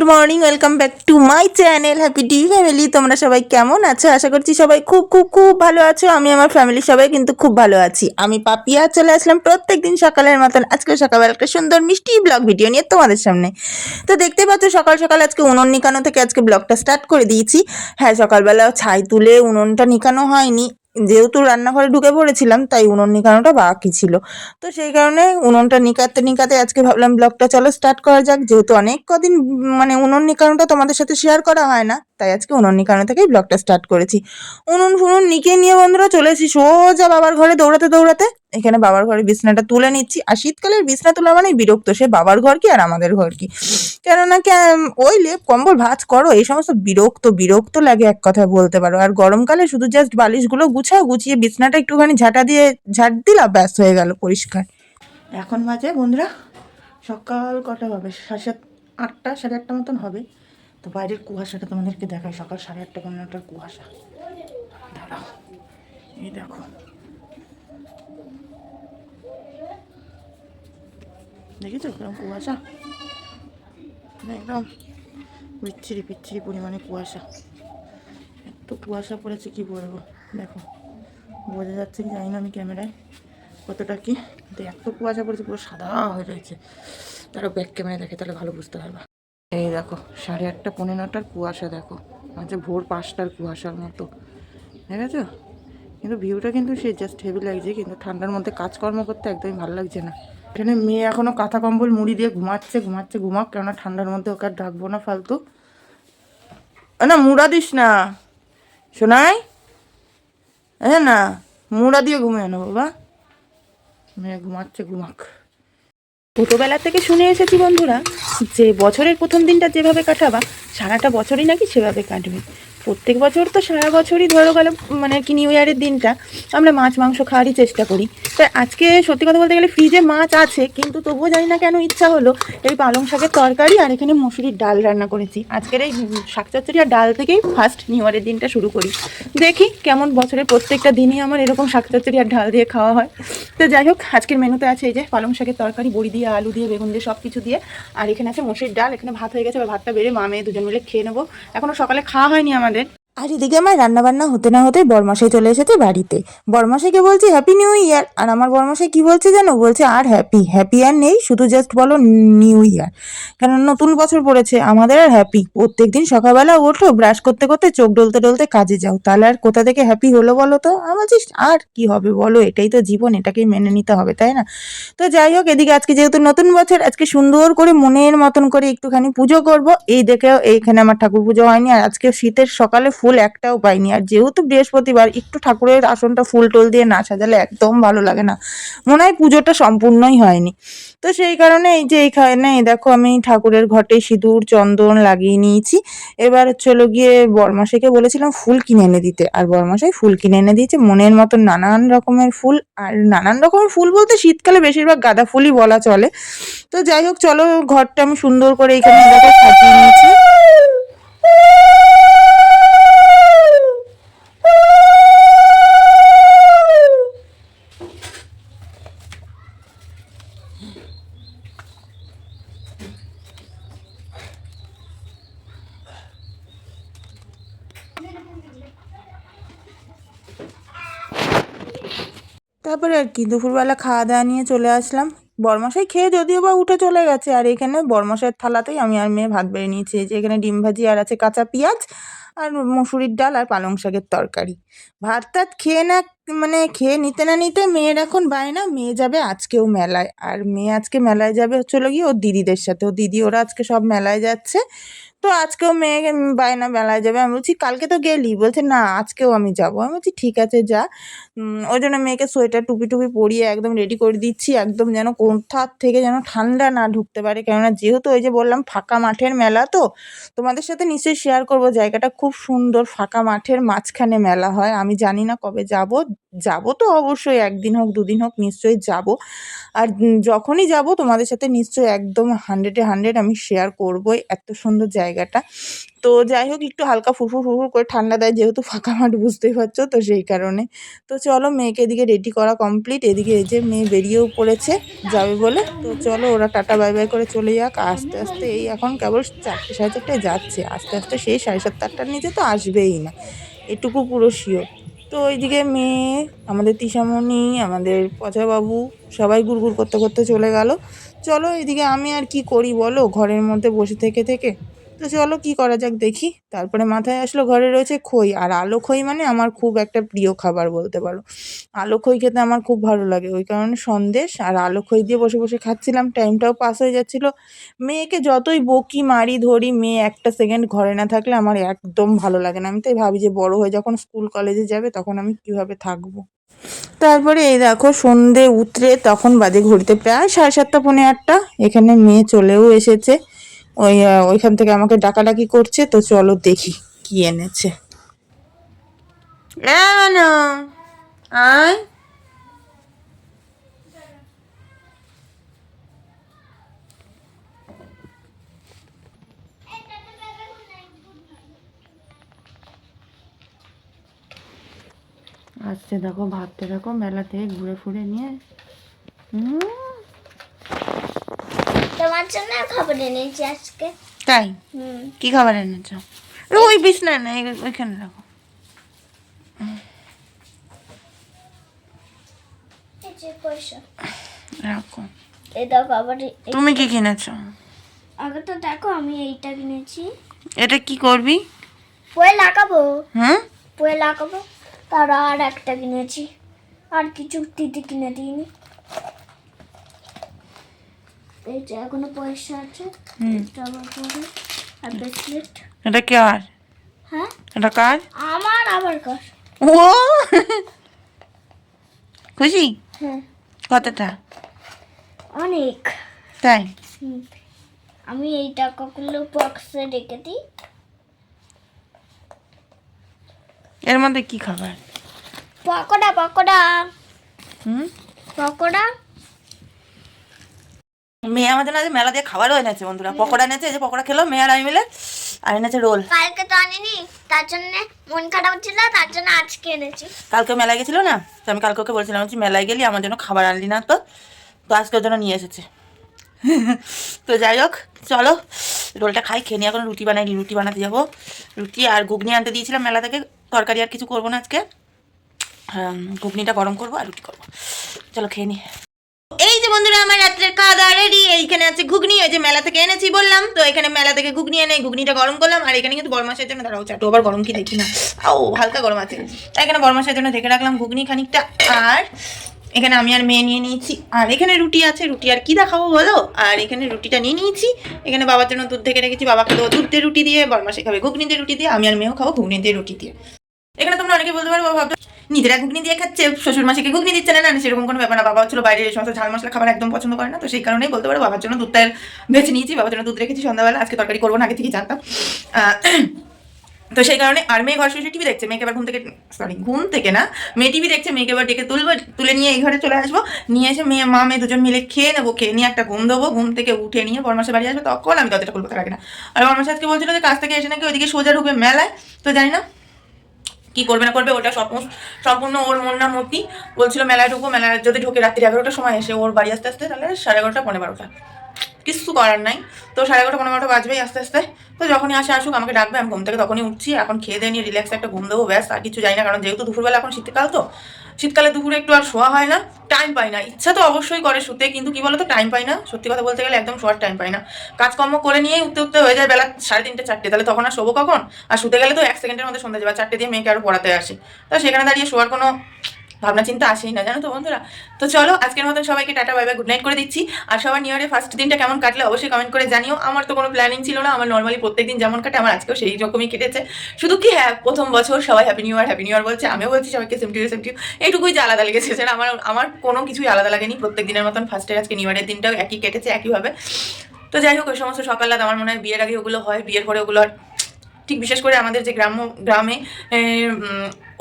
Good morning, welcome back to my channel happy T family. তোমরা সবাই কেমন আছো? আশা করছি সবাই খুব খুব খুব ভালো আছো। আমি আমার ফ্যামিলি সবাই কিন্তু খুব ভালো আছি। আমি পাপিয়া, চলে আসলাম প্রত্যেক দিন সকালের মতন। আজকে সকালবেলা একটা সুন্দর মিষ্টি ব্লগ ভিডিও নিয়ে তোমাদের সামনে। তো দেখতে পাচ্ছ, সকাল সকাল আজকে উনুন নিকানো থেকে আজকে ব্লগটা স্টার্ট করে দিয়েছি। হ্যাঁ সকালবেলা ছাই তুলে উনুনটা নিকানো হয়নি। যেহেতু রান্নাঘরে ঢুকে পড়েছিলাম, তাই উনুন নিকানোটা বাকি ছিল। তো সেই কারণে উনুনটা নিকাতে নিকাতে আজকে ভাবলাম ব্লগটা চলো স্টার্ট করা যাক। যেহেতু অনেক কদিন মানে উনুন নিকানোটা তোমাদের সাথে শেয়ার করা হয় না, তাই আজকে উনুন নিকানো থেকেই ব্লগটা স্টার্ট করেছি। উনুন ফুনুন নিকে নিয়ে বন্ধুরা চলে এসেছি, সোজা বাবার ঘরে দৌড়াতে দৌড়াতে। এখানে বাবার ঘরে বিছনাটা তুলে নিচ্ছি। আর শীতকালের বিছনা তোলা মানে বিরক্ত, সে বাবার ঘর কি আর আমাদের ঘর কি? কেননা ওই লেপ, কম্বল, ভাজ করো, এই সমস্ত বিরক্ত বিরক্ত লাগে এক কথায় বলতে পারো। আর গরমকালে শুধু জাস্ট বালিশগুলো গুছাও, গুছিয়ে বিছনাটা একটুখানি ঝাঁটা দিয়ে, ঝাঁট দিলা ব্যাস হয়ে গেল পরিষ্কার। এখন বাজে বন্ধুরা, সকাল কটা হবে? সাড়ে আটটা সাড়ে আটটা মতন হবে। তো বাইরের কুয়াশাটা তোমাদেরকে দেখায় সকাল সাড়ে আটটা পনেরো কুয়াশা। দাঁড়াও, এই দেখো। দেখেছ কীরকম কুয়াশা একদম বিচ্ছিরি বিচ্ছিরি পরিমাণে কুয়াশা এত কুয়াশা পড়েছে কি বলব দেখো বোঝা যাচ্ছে কি জানি না আমি ক্যামেরায় কতটা কি এত কুয়াশা পড়েছে পুরো সাদা হয়ে রয়েছে তারা ব্যাক ক্যামেরায় দেখে তাহলে ভালো বুঝতে পারবা এই দেখো সাড়ে আটটা পনেরো নটার কুয়াশা দেখো মাঝে ভোর পাঁচটার কুয়াশার মতো ঠিক আছে কিন্তু ভিউটা কিন্তু সে জাস্ট হেভি লাগছে কিন্তু ঠান্ডার মধ্যে কাজকর্ম করতে একদমই ভালো লাগছে না এখানে মেয়ে এখনও কাঁথা কম্বল মুড়ি দিয়ে ঘুমাচ্ছে ঘুমাচ্ছে, ঘুমাক, কেননা ঠান্ডার মধ্যে ওকে আর ডাকবো না ফালতু। না, মুড়া দিস না। শোনাই হ্যাঁ না, মুড়া দিয়ে ঘুমিয়ে না বাবা। মেয়ে ঘুমাচ্ছে, ঘুমাক। ছোটোবেলা থেকে শুনে এসেছি বন্ধুরা, যে বছরের প্রথম দিনটা যেভাবে কাটাবা, সারাটা বছরই নাকি সেভাবে কাটবে। প্রত্যেক বছর তো সারা বছরই ধরো গেল মানে কি নিউ ইয়ারের দিনটা, আমরা মাছ, মাংস খাওয়ারই চেষ্টা করি। তো আজকে সত্যি কথা বলতে গেলে ফ্রিজে মাছ আছে, কিন্তু তবুও জানি না কেন ইচ্ছা হলো, এই পালং শাকের তরকারি আর এখানে মুসুরির ডাল রান্না করেছি। আজকের এই শাক চচ্চড়ি আর ডাল থেকেই ফার্স্ট নিউ ইয়ারের দিনটা শুরু করি। দেখি কেমন বছরের প্রত্যেকটা দিনই আমার এরকম শাক চচ্চড়ি আর ডাল দিয়ে খাওয়া হয়। তো যাই হোক, আজকের মেনুতে আছে এই যে পালং শাকের তরকারি, বড়ি দিয়ে, আলু দিয়ে, বেগুন দিয়ে সব কিছু দিয়ে, আর এখানে আছে মুসুরির ডাল। এখানে ভাত হয়ে গেছে ভাতটা বেড়ে মা মেয়ে দুজন মিলে খেয়ে নেব। এখনও সকালে খাওয়া হয়নি আমাদের। আর এদিকে আমার রান্না বান্না হতে না হতে বরমাসাই চলে এসেছে বাড়িতে। বরমাসাইকে বলছি হ্যাপি নিউ ইয়ার আর আমার বরমাসাই কি বলছে জানো? বলছে, আর হ্যাপি হ্যাপি আর নেই, শুধু জাস্ট বলো নিউ ইয়ার কারণ নতুন বছর পড়েছে, আমাদের আর হ্যাপি প্রত্যেক দিন সকালবেলা ওঠো ব্রাশ করতে করতে চোখ ডলতে ডলতে কাজে যাও। তাহলে আর কোথা থেকে হ্যাপি হলো বলো তো? আমার বলছিস আর কি হবে বলো? এটাই তো জীবন, এটাকেই মেনে নিতে হবে, তাই না? তো যাই হোক, এদিকে আজকে যেহেতু নতুন বছর, আজকে সুন্দর করে মনের মতন করে একটুখানি পুজো করব। এই দেখেও এইখানে আমার ঠাকুর পুজো হয়নি, আর আজকে শীতের সকালে ফুল একটাও পাইনি। আর যেহেতু বৃহস্পতিবার, একটু ঠাকুরের আসনটা ফুল টুল দিয়ে না সাজালে একদম ভালো লাগে না। মনে হয় পুজোটা সম্পূর্ণই হয়নি। তো সেই কারণে এই যে এইখানে দেখো আমি ঠাকুরের ঘটে সিঁদুর, চন্দন লাগিয়ে নিয়েছি। এবার চলো গিয়ে বরমাসাইকে বলেছিলাম ফুল কিনে এনে দিতে। আর বরমাসাই ফুল কিনে এনে দিয়েছে, মনের মতো নানান রকমের ফুল। আর নানান রকমের ফুল বলতে শীতকালে বেশিরভাগ গাঁদা ফুলই বলা চলে। তো যাই হোক, চলো ঘরটা আমি সুন্দর করে এইখানে দেখো সাজিয়ে নিয়েছি তারপরে আর কি দুপুরবেলা খাওয়া দাওয়া নিয়ে চলে আসলাম। বরমশাই খেয়ে যদিও বা উঠে চলে গেছে, আর এখানে বরমশাইয়ের থালাতেই আমি আর মেয়ে ভাত বেড়ে নিয়েছি। যে এখানে ডিম ভাজি, আর আছে কাঁচা পেঁয়াজ, আর মুসুরির ডাল, আর পালং শাকের তরকারি। ভাত টাত খেয়ে না মানে খেয়ে নিতে না নিতে মেয়ের এখন বায়না মেয়ে যাবে আজকেও মেলায়। আর মেয়ে আজকে মেলায় যাবে চলে গিয়ে ওর দিদিদের সাথে। ও দিদি ওরা আজকে সব মেলায় যাচ্ছে। তো আজকেও মেয়ে বায়না মেলায় যাবে। আমি বলছি, কালকে তো গেলি? বলছে, না, আজকেও আমি যাব। আমি বলছি, ঠিক আছে, যা। ওই জন্য মেয়েকে সোয়েটার, টুপি টুপি পরিয়ে একদম রেডি করে দিচ্ছি। একদম যেন কোথার থেকে যেন ঠান্ডা না ঢুকতে পারে। কেননা যেহেতু ওই যে বললাম, ফাঁকা মাঠের মেলা তো, তোমাদের সাথে নিশ্চয়ই শেয়ার করব। জায়গাটা খুব সুন্দর, ফাঁকা মাঠের মাঝখানে মেলা হয়। আমি জানি না কবে যাব। যাব তো অবশ্যই, একদিন হোক, দুদিন হোক, নিশ্চয়ই যাব। আর যখনই যাব, তোমাদের সাথে নিশ্চয়ই একদম হান্ড্রেডে হান্ড্রেড আমি শেয়ার করবই এত সুন্দর জায়গাটা। তো যাই হোক, একটু হালকা ফুরফুর ফুরফুর করে ঠান্ডা দেয়, যেহেতু ফাঁকা মাঠ, বুঝতেই পারছ? তো সেই কারণে। তো চলো, মেয়েকে এদিকে রেডি করা কমপ্লিট এদিকে এই যে মেয়ে বেরিয়েও পড়েছে, যাবে বলে। তো চলো, ওরা টাটা বাই বাই করে চলে যাক। আস্তে আস্তে এই এখন কেবল চারটে, সাড়ে চারটায় যাচ্ছে। আস্তে আস্তে সেই সাড়ে সাতটা আটটার নিচে তো আসবেই না। এটুকু পুরো শিওর তো ওইদিকে মেয়ে, আমাদের তিশামণি, আমাদের পচাবাবু সবাই গুড় করতে করতে চলে গেল। চলো এদিকে আমি আর কি করি বলো? ঘরের মধ্যে বসে থেকে থেকে। তো চলো কি করা যাক দেখি। তারপরে মাথায় আসলো ঘরে রয়েছে খই। আর আলো খই মানে আমার খুব একটা প্রিয় খাবার বলতে পারো। আলো খই খেতে আমার খুব ভালো লাগে। ওই কারণে সন্দেশ আর আলো খই দিয়ে বসে বসে খাচ্ছিলাম। টাইমটাও পাস হয়ে যাচ্ছিল। মেয়েকে যতই বকি মারি ধরি মেয়ে একটা সেকেন্ড ঘরে না থাকলে আমার একদম ভালো লাগে না। আমি তাই ভাবি যে বড় হয়ে যখন স্কুল কলেজে যাবে তখন আমি কীভাবে থাকব। তারপরে এই দেখো সন্ধে উতরে তখন বাজে ঘড়িতে প্রায় সাড়ে সাতটা, পৌনে আটটা। এখানে মেয়ে চলেও এসেছে। ওই ওইখান থেকে আমাকে ডাকাডাকি করছে তো চলো দেখি কি এনেছে। আয়। আসছে দেখো ভাবতে দেখো মেলা থেকে ঘুরে ফুরে নিয়ে। হুম, তোমার জন্য খাবার এনেছি আজকে। তাই? কি খাবার এনেছো? ওই বিছনা না ওইখানে রাখো। রাখো। এই দেখো তুমি কি কিনেছো? আগে তো দেখো আমি এইটা কিনেছি। এটা কি করবি? পয়ে লাগাবো। হুম? পয়ে লাগাবো। তার আর একটা কিনেছি। আর কিছু দিদি কিনে দিইনি। এই যে এখনও পয়সা আছে। এটা আবার পরে আর ব্রেসলেট এটা কি আর? হ্যাঁ? এটা কার? আমার আবার কার? ও! খুশি? হ্যাঁ। কতটা? অনেক। তাই। আমি এই টাকাগুলো বক্সে রেখে দিই। এর মধ্যে কি খাবার? পকোড়া পকোড়া। হুম? পকোড়া। মেয়ে আমাদের না মেলা দিয়ে খাবারও এনেছে বন্ধুরা। পকোড়া এনেছে এই যে পকোড়া খেলো মেয়ে আর আমি মিলে আর এনেছে রোল। কালকে তো আনিনি তার জন্য মন খারাপ ছিল তার জন্য আজকে এনেছি। কালকে মেলায় গেছিল না? তো আমি কালকে ওকে বলছিলাম যে মেলায় গেলি আমার জন্য খাবার আনলি না তো। তো আজকে ওর জন্য নিয়ে এসেছে। তো যাই হোক চলো রোলটা খাই খেয়ে নিয়ে এখন রুটি বানাইনি রুটি বানাতে যাব। রুটি আর ঘুগনি আনতে দিয়েছিলাম মেলা থেকে তরকারি আর কিছু করব না আজকে। ঘুগনিটা গরম করব আর রুটি করব। চলো খেয়ে নি। বন্ধুরা, আমার রাত্রের খাওয়া দাওয়া রেডি এইখানে আছে ঘুগনি, ওই যে মেলা থেকে এনেছি বললাম। তো এখানে মেলা থেকে ঘুগনি এনে ঘুগনিটা গরম করলাম। আর এখানে কিন্তু জন্য, দাঁড়াও চাটু, আবার গরম কি দেখি না। ও হালকা গরম আছে। এখানে জন্য দেখে রাখলাম ঘুগনি খানিকটা। আর এখানে আমি আর মেয়ে নিয়ে নিয়েছি। আর এখানে রুটি আছে, রুটি আর কি দেখাবো বলো? আর এখানে রুটিটা নিয়ে নিয়েছি। এখানে বাবার জন্য দুধ থেকে রেখেছি। বাবাকে দেবো দুধ রুটি দিয়ে, বরমাসে খাবে ঘুগনি দিয়ে রুটি দিয়ে, আমি আর মেয়েও খাব ঘুগনি দিয়ে রুটি দিয়ে। এখানে তোমরা অনেকে বলতে পারো ভাবছ নিজেরা ঘুগনি দিয়ে খাচ্ছে, শ্বশুর মাসিকে ঘুগনি দিচ্ছে, না না, সেরকম কোনো ব্যাপার না। বাবা হচ্ছিল বাইরে সমস্ত ঝাল মশলা খাবার একদম পছন্দ করে না, তো সেই কারণেই বলতে পারো বাবার জন্য দুধটা বেছে নিয়েছি, বাবার জন্য দুধ রেখেছি সন্ধ্যাবেলা, আজকে তরকারি করব না, আগে থেকে জানতাম। তো সেই কারণে আর মেয়ে ঘর শুয়ে টিভি দেখছে, মেয়েকে এবার ঘুম থেকে সরি ঘুম থেকে না, মেয়ে টিভি দেখছে, মেয়েকে এবার ডেকে তুলবো, তুলে নিয়ে এই ঘরে চলে আসব, নিয়ে এসে মেয়ে, মা, মেয়ে দুজন মিলে খেয়ে নেব, খেয়ে নিয়ে একটা ঘুম দেবো, ঘুম থেকে উঠে নিয়ে বরমাসে বাড়ি আসব, তখন আমি দরজাটা খুলবো আগে না। আর বরমাসে আজকে বলছিল যে কাজ থেকে এসে নাকি ওইদিকে সোজা ঢুকবে মেলায়, তো জানি না কি করবে না করবে ওটা সম্পূর্ণ ওর মন না মতি। বলছিল মেলায় ঢুকবো, মেলায় যদি ঢুকে রাত্রি এগারোটার সময় এসে ওর বাড়ি আসতে আসতে তাহলে সাড়ে এগারোটা পনেরো বারোটা। কিছু করার নাই। তো সাড়ে এগারোটা, পনেরো বারোটা বাজবেই আস্তে আস্তে। তো যখনই আসে আসুক, আমাকে ডাকবে, আমি ঘুম থেকে তখনই উঠছি। এখন খেয়ে দিয়ে নিয়ে রিল্যাক্স একটা ঘুম দেবো, ব্যাস, আর কিছু যাই না, কারণ যেহেতু দুপুরবেলা এখন শীতকাল তো, শীতকালে দুপুরে একটু আর শোয়া হয় না টাইম পাই না। ইচ্ছা তো অবশ্যই করে শুতে, কিন্তু কি বলতো টাইম পাই না। সত্যি কথা বলতে গেলে একদম শোয়ার টাইম পাই না। কাজকর্ম করে নিয়েই উঠতে উঠতে হয়ে যায় বেলা সাড়ে তিনটে, চারটে। তাহলে তখন আর শোবো কখন? আর শুতে গেলে তো এক সেকেন্ডের মধ্যে সন্ধ্যা যাবে। চারটে দিয়ে মেয়েকে আরও পড়াতে আসি। তো সেখানে দাঁড়িয়ে শোয়ার কোনো ভাবনা চিন্তা আসেই না, জানো তো বন্ধুরা? তো চলো, আজকের মতন সবাইকে টাটা বাই গুড নাইট করে দিচ্ছি। আর সবার নিউ ইয়ারের ফার্স্ট দিনটা কেমন কাটলে অবশ্যই কমেন্ট করে জানিও। আমার তো কোনো প্ল্যানিং ছিল না, আমার নর্মালি প্রত্যেকদিন যেমন কাটে, আমার আজকেও সেই রকমই কেটেছে। শুধু কি হ্যাঁ প্রথম বছর সবাই happy new year happy new year বলছে, আমিও বলছি সবাইকে সেম টিউ সেম টিউ এইটুকুই যে আলাদা লেগেছে সেটা আমার আমার কোনো কিছুই আলাদা লাগেনি। প্রত্যেক দিনের মতন ফার্স্টের আজকে নিউ ইয়ারের দিনটাও একই কেটেছে, একইভাবে। তো যাই হোক, ওই সমস্ত সকাল আমার মনে হয় বিয়ের আগে ওগুলো হয়, বিয়ের পরে ওগুলো আর ঠিক বিশেষ করে আমাদের যে গ্রাম গ্রামে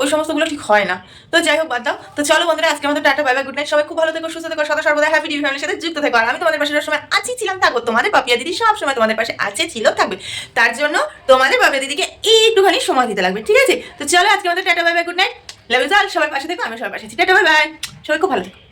ওই সমস্তগুলো ঠিক হয় না। তো যাই হোক, বাদ দাও। তো চলো বন্ধুরা আজকে আমাদের tata, bye bye, good night. সবাই খুব ভালো থেকো, সুস্থ থেকো, সদা সর্বদা হ্যাপি ডিভি ফ্যামিলির সাথে যুক্ত থেকো। আর আমি তোমাদের পাশে সময় আছি, ছিলাম, থাকব তোমাদের পাপিয়া দিদি সব সময় তোমাদের পাশে আছে, ছিল, থাকবে। তার জন্য তোমাদের পাপিয়া দিদিকে একটুখানি সময় দিতে লাগবে, ঠিক আছে? তো চলো আজকে আমাদের tata, bye bye, good night. Love you সবাই পাশে থেকো আমি সবাই পাশে আছি। Tata, bye bye. সবাই খুব ভালো থেকো।